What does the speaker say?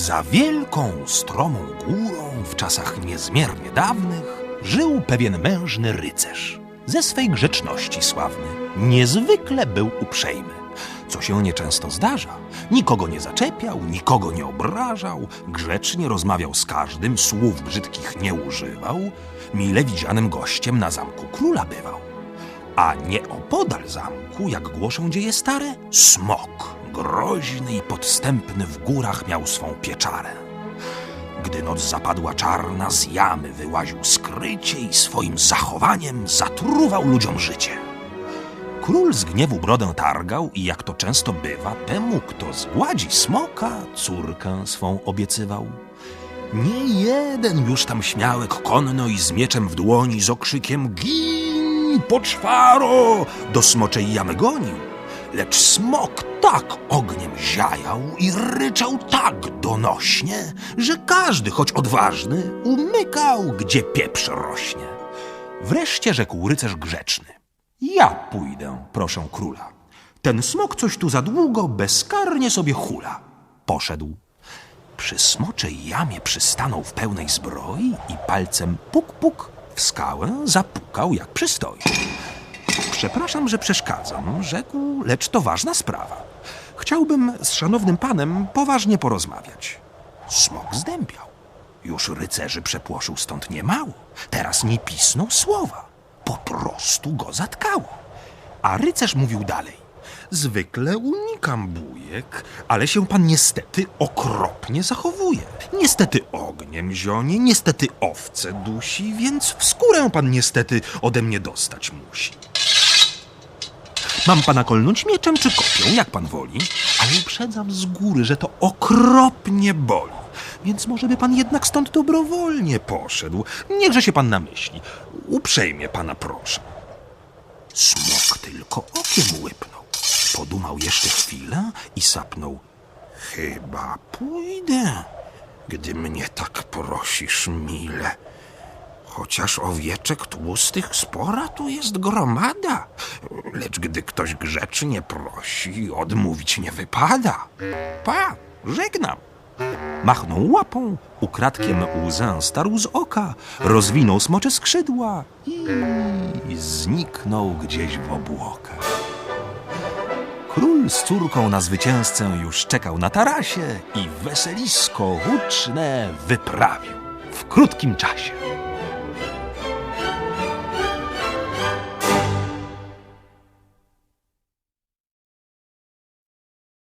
Za wielką, stromą górą w czasach niezmiernie dawnych żył pewien mężny rycerz. Ze swej grzeczności sławny, niezwykle był uprzejmy, co się nieczęsto zdarza. Nikogo nie zaczepiał, nikogo nie obrażał, grzecznie rozmawiał z każdym, słów brzydkich nie używał, mile widzianym gościem na zamku króla bywał. A nieopodal zamku, jak głoszą dzieje stare, smok, groźny i podstępny w górach miał swą pieczarę. Gdy noc zapadła czarna, z jamy wyłaził skrycie i swoim zachowaniem zatruwał ludziom życie. Król z gniewu brodę targał i jak to często bywa, temu, kto zgładzi smoka, córkę swą obiecywał. Nie jeden już tam śmiałek konno i z mieczem w dłoni z okrzykiem gin, poczwaro, do smoczej jamy gonił. Lecz smok tak ogniem ziajał i ryczał tak donośnie, że każdy, choć odważny, umykał, gdzie pieprz rośnie. Wreszcie rzekł rycerz grzeczny. Ja pójdę, proszę króla. Ten smok coś tu za długo bezkarnie sobie hula. Poszedł. Przy smoczej jamie przystanął w pełnej zbroi i palcem puk puk w skałę zapukał jak przystoi. Przepraszam, że przeszkadzam, rzekł, lecz to ważna sprawa. Chciałbym z szanownym panem poważnie porozmawiać. Smok zdębiał. Już rycerzy przepłoszył stąd niemało. Teraz nie pisnął słowa. Po prostu go zatkało. A rycerz mówił dalej. Zwykle unikam bujek, ale się pan niestety okropnie zachowuje. Niestety ogniem zionie, niestety owce dusi, więc w skórę pan niestety ode mnie dostać musi. Mam pana kolnąć mieczem czy kopią, jak pan woli, ale uprzedzam z góry, że to okropnie boli. Więc może by pan jednak stąd dobrowolnie poszedł. Niechże się pan namyśli. Uprzejmie pana proszę. Smok tylko okiem łypnął. Podumał jeszcze chwilę i sapnął. Chyba pójdę, gdy mnie tak prosisz, mile. Chociaż owieczek tłustych spora tu jest gromada, lecz gdy ktoś grzecznie prosi, odmówić nie wypada. Pa, żegnam. Machnął łapą, ukradkiem łzę starł z oka, rozwinął smocze skrzydła i zniknął gdzieś w obłokach. Król z córką na zwycięzcę już czekał na tarasie i weselisko huczne wyprawił w krótkim czasie.